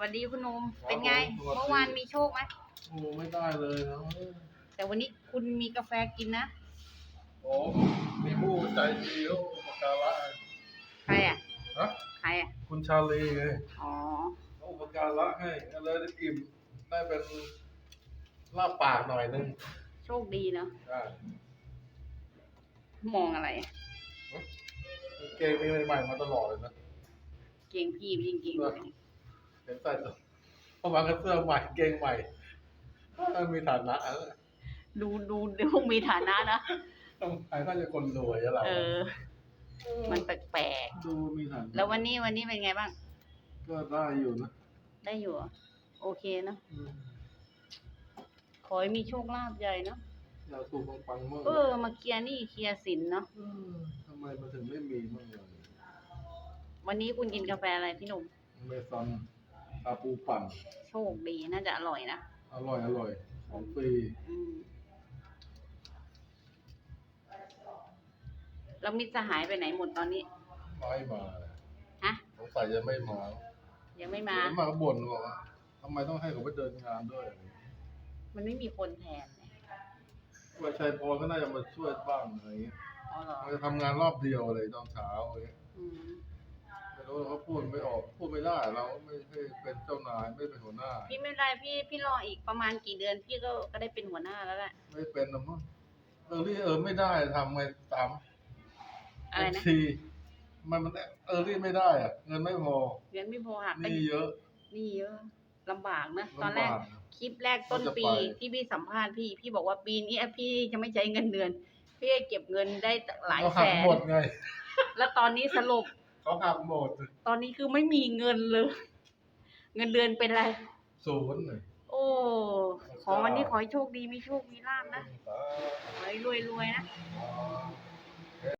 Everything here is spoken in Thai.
วัสดีคุณนมเป็นไง สวัสดี เมื่อวานมีโชคไหมโอ้ไม่ได้เลยนะแต่วันนี้คุณมีกาแฟกินนะโอ้มีผู้ใจดีเขาอุปการะใครอะฮะใครอะคุณชาลีไงอ๋อเขาอุปการะให้ก็เลยได้อิ่มได้เป็นลาบปากหน่อยนึงโชคดีเนาะได้มองอะไรอะเกงมีใหม่ๆมาตลอดเลยนะ เก่งพี่จริงๆเลย เห็นใส่ตัวเพราะมากับเสื้อใหม่เกงใหม่เออมีฐานะอะดูดูดูมีฐานะนะต้องใครน่าจะคนรวยอะเราเออ มันแปลกดูมีฐานะๆแล้ววันนี้วันนี้เป็นไงบ้าง ก็ได้อยู่นะ ได้อยู่เหรอโอเคเนอะอืมขอให้มีโชคลาภใหญ่เนาะอยากถูกปังๆมั่งเออ มาเคลียร์หนี่เคลียร์สินเนาะเออทำไมมันถึงไม่มีมั่งเลยวันนี้คุณกินกาแฟอะไรพี่หนุ่มเมซอน อาปูปั่น โชคดีน่าจะอร่อยนะอร่อยอร่อยของฟรีอืมแล้วมิตรสหายไปไหนหมดตอนนี้ ไม่มาฮะ สงสัยจะไม่มายังไม่มาเห็นมาก็บ่นบอกว่าทำไมต้องให้เขาไปเดินงานด้วยมันไม่มีคนแทนไงว่าชัยพรก็น่าจะมาช่วยบ้างอะไรอย่างเงี้ยอ๋อเหรอเขาจะทำงานรอบเดียวเลยตอนเช้าอะไรเงี้ยอืมไม่ รู้เขาพูดไม่ออก พูดไม่ได้เราไม่ใช่เป็นเจ้านายไม่เป็นหัวหน้า พี่ไม่เป็นไรพี่พี่รออีกประมาณกี่เดือนพี่ก็ก็ได้เป็นหัวหน้าแล้วแหละ ไม่เป็นนะมั้งเออรี่เออไม่ได้ทำไงตามอะไรนะทีมันมันเออรี่ไม่ได้อะเงินไม่พอเงินไม่พอหักก็หนี่เยอะ หนี่เยอะลำบากนะตอนแรก ลำบากคลิปแรกต้นก็จะปีไป ที่พี่สัมภาษณ์พี่ พี่บอกว่าปีนี้พี่จะไม่ใช้เงินเดือน พี่จะเก็บเงินได้หลายเขาแสหักนหมดไง แล้วตอนนี้สรุป เขาหักหมดตอนนี้คือไม่มีเงินเลย เงินเดือนเป็นไร ศูนย์เลยโอ้ ขอวันนี้ขอให้โชคดีมีโชคมีลาภนะขอให้รวยๆนะอ่า